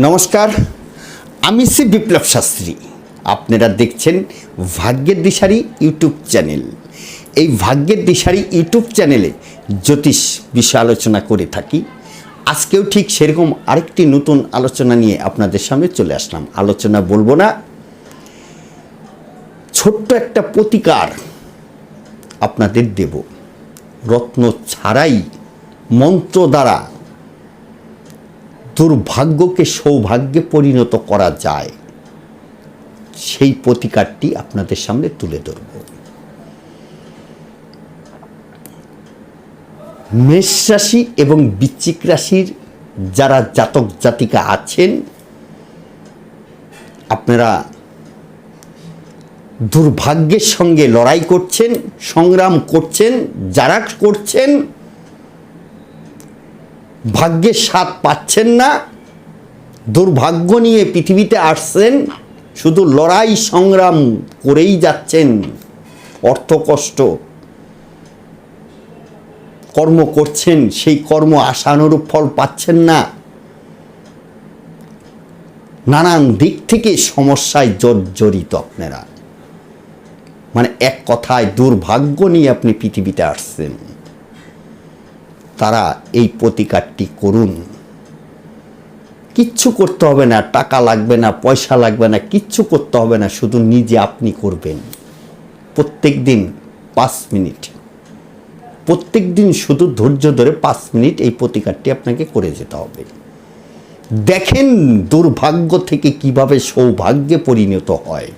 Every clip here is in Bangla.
নমস্কার, আমি শ্রী বিপ্লব শাস্ত্রী। আপনারা দেখছেন ভাগ্যের দিশারি ইউটিউব চ্যানেল। এই ভাগ্যের দিশারি ইউটিউব চ্যানেলে জ্যোতিষ বিষয় আলোচনা করে থাকি। আজকেও ঠিক সেরকম আরেকটি নতুন আলোচনা নিয়ে আপনাদের সামনে চলে আসলাম। আলোচনা বলব না, ছোট্ট একটা প্রতিকার আপনাদের দেব। রত্ন ছাড়াই মন্ত্র দ্বারা দুর্ভাগ্যকে সৌভাগ্যে পরিণত করা যায়, সেই প্রতিকারটি আপনাদের সামনে তুলে ধরব। মেষ রাশি এবং বৃশ্চিক রাশির যারা জাতক জাতিকা আছেন, আপনারা দুর্ভাগ্যের সঙ্গে লড়াই করছেন, সংগ্রাম করছেন, যারা করছেন ভাগ্যের স্বাদ পাচ্ছেন না, দুর্ভাগ্য নিয়ে পৃথিবীতে আসছেন, শুধু লড়াই সংগ্রাম করেই যাচ্ছেন, অর্থ কষ্ট। কর্ম করছেন, সেই কর্ম আশানুরূপ ফল পাচ্ছেন না। নানান দিক থেকে সমস্যায় জর্জরিত আপনারা। মানে এক কথায় দুর্ভাগ্য নিয়ে আপনি পৃথিবীতে আসছেন। তারা এই প্রতিকারটি করুন। কিচ্ছু করতে হবে না, টাকা লাগবে না, পয়সা লাগবে না, কিচ্ছু করতে হবে না, শুধু নিজে আপনি করবেন। প্রত্যেক দিন পাঁচ মিনিট। প্রত্যেক দিন শুধু ধৈর্য ধরে পাঁচ মিনিট এই প্রতিকারটি আপনাকে করে যেতে হবে। দেখেন দুর্ভাগ্য থেকে কীভাবে সৌভাগ্যে পরিণত হয়।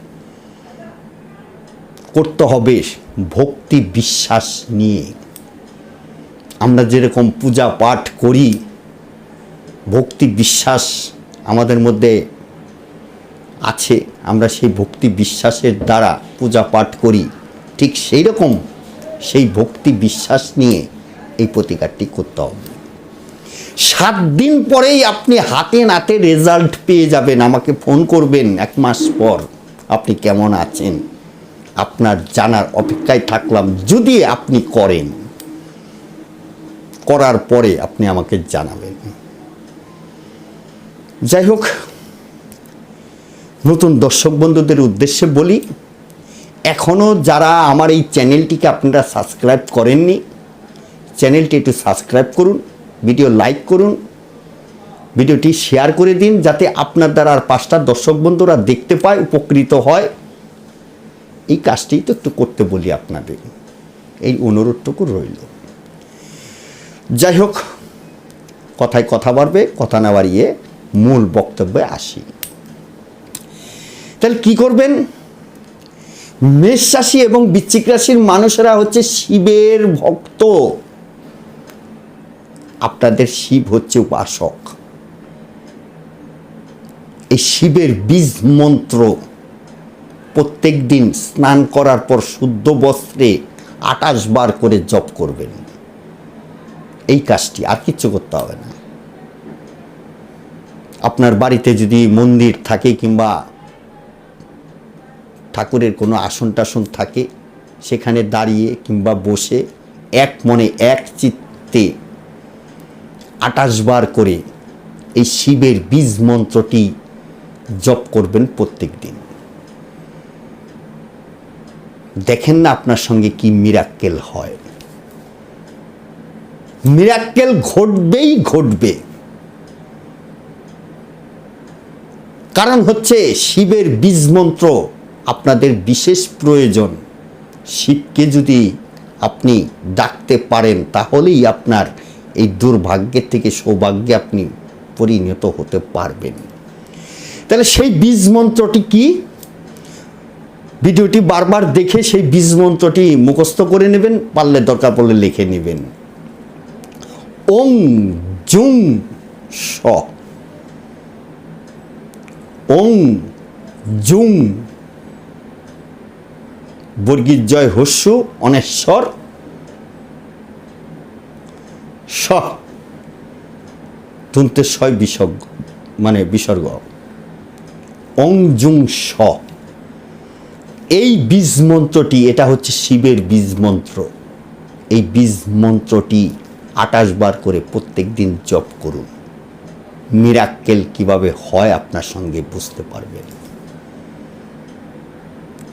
করতে হবে ভক্তি, বিশ্বাস নিয়ে। আমরা যেরকম পূজা পাঠ করি, ভক্তি বিশ্বাস আমাদের মধ্যে আছে, আমরা সেই ভক্তি বিশ্বাসের দ্বারা পূজা পাঠ করি, ঠিক সেই রকম সেই ভক্তি বিশ্বাস নিয়ে এই প্রতিকারটি করতে হবে। সাত দিন পরেই আপনি হাতে নাতে রেজাল্ট পেয়ে যাবেন, আমাকে ফোন করবেন এক মাস পর, আপনি কেমন আছেন? আপনার জানার অপেক্ষায় থাকলাম, যদি আপনি করেন। করার পরে আপনি আমাকে জানাবেন। যাই হোক নতুন দর্শক বন্ধুদের উদ্দেশ্যে বলি এখনও যারা আমার এই চ্যানেলটিকে আপনারা সাবস্ক্রাইব করেননি, চ্যানেলটি একটু সাবস্ক্রাইব করুন, ভিডিও লাইক করুন, ভিডিওটি শেয়ার করে দিন যাতে আপনার দ্বারা আর পাঁচটা দর্শক বন্ধুরা দেখতে পায়, উপকৃত হয়। এই কাজটি তো একটু করতে বলি আপনাদের। এই অনুরোধটুকু রইল। যাই হোক কথায় কথা বাড়বে, কথা না বাড়িয়ে মূল বক্তব্যে আসি। তাহলে কি করবেন? মেষ রাশি এবং বৃশ্চিক রাশির মানুষেরা হচ্ছে শিবের ভক্ত। আপনাদের শিব হচ্ছে উপাসক। এই শিবের বীজ মন্ত্র প্রত্যেক দিন স্নান করার পর শুদ্ধ বস্ত্রে আটাশ বার করে জপ করবেন। এই কাজটি আর কিচ্ছু করতে হবে না। আপনার বাড়িতে যদি মন্দির থাকে কিংবা ঠাকুরের কোনো আসন টাসন থাকে, সেখানে দাঁড়িয়ে কিংবা বসে এক মনে এক চিত্তে আটাশ বার করে এই শিবের বীজ মন্ত্রটি জপ করবেন প্রত্যেক দিন। দেখেন না আপনার সঙ্গে কি মিরাক্কেল হয়। মিরাক্কেল ঘটবেই ঘটবে। কারণ হচ্ছে শিবের বীজ মন্ত্র আপনাদের বিশেষ প্রয়োজন। শিবকে যদি আপনি ডাকতে পারেন, তাহলেই আপনার এই দুর্ভাগ্যের থেকে সৌভাগ্যে আপনি পরিণত হতে পারবেন। তাহলে সেই বীজ মন্ত্রটি কি? ভিডিওটি বারবার দেখে সেই বীজ মন্ত্রটি মুখস্থ করে নেবেন, পারলে দরকার পড়লে লিখে নেবেন। ওং জুং স ওং জুং বর্গীর জয় হস্যু অনেশ্বর স তুনতে ছয় বিসর্গ মানে বিসর্গ অং জুং স এই বীজ মন্ত্রটি এটা হচ্ছে শিবের বীজ মন্ত্র এই বীজ মন্ত্রটি আটাশ বার করে প্রত্যেক দিন জপ করুন। মিরাক্কেল কীভাবে হয় আপনার সঙ্গে বুঝতে পারবেন।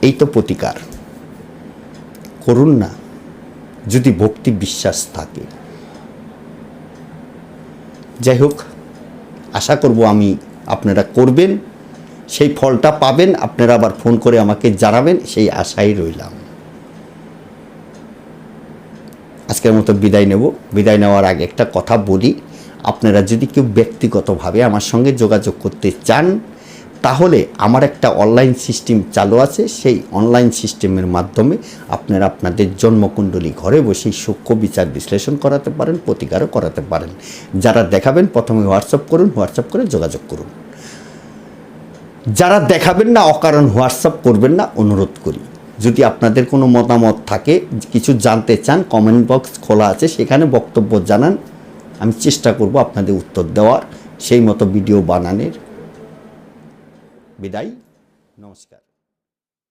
এই তো প্রতিকার। করুন না, যদি ভক্তি বিশ্বাস থাকে। যাই হোক, আশা করব আমি আপনারা করবেন, সেই ফলটা পাবেন, আপনারা আবার ফোন করে আমাকে জানাবেন, সেই আশাই রইলাম। আজকের মতো বিদায় নেব। বিদায় নেওয়ার আগে একটা কথা বলি। আপনারা যদি কেউ ব্যক্তিগতভাবে আমার সঙ্গে যোগাযোগ করতে চান, তাহলে আমার একটা অনলাইন সিস্টেম চালু আছে। সেই অনলাইন সিস্টেমের মাধ্যমে আপনারা আপনাদের জন্মকুণ্ডলী ঘরে বসেই সূক্ষ্ম বিচার বিশ্লেষণ করাতে পারেন, প্রতিকারও করাতে পারেন। যারা দেখাবেন, প্রথমে হোয়াটসঅ্যাপ করুন হোয়াটসঅ্যাপ করে যোগাযোগ করুন। যারা দেখাবেন না, অকারণ হোয়াটসঅ্যাপ করবেন না, অনুরোধ করি। যদি আপনাদের কোনো মতামত থাকে, কিছু জানতে চান কমেন্ট বক্স খোলা আছে, সেখানে বক্তব্য জানান। আমি চেষ্টা করব আপনাদের উত্তর দেওয়ার। সেই মতো ভিডিও বানানের। বিদায়। নমস্কার।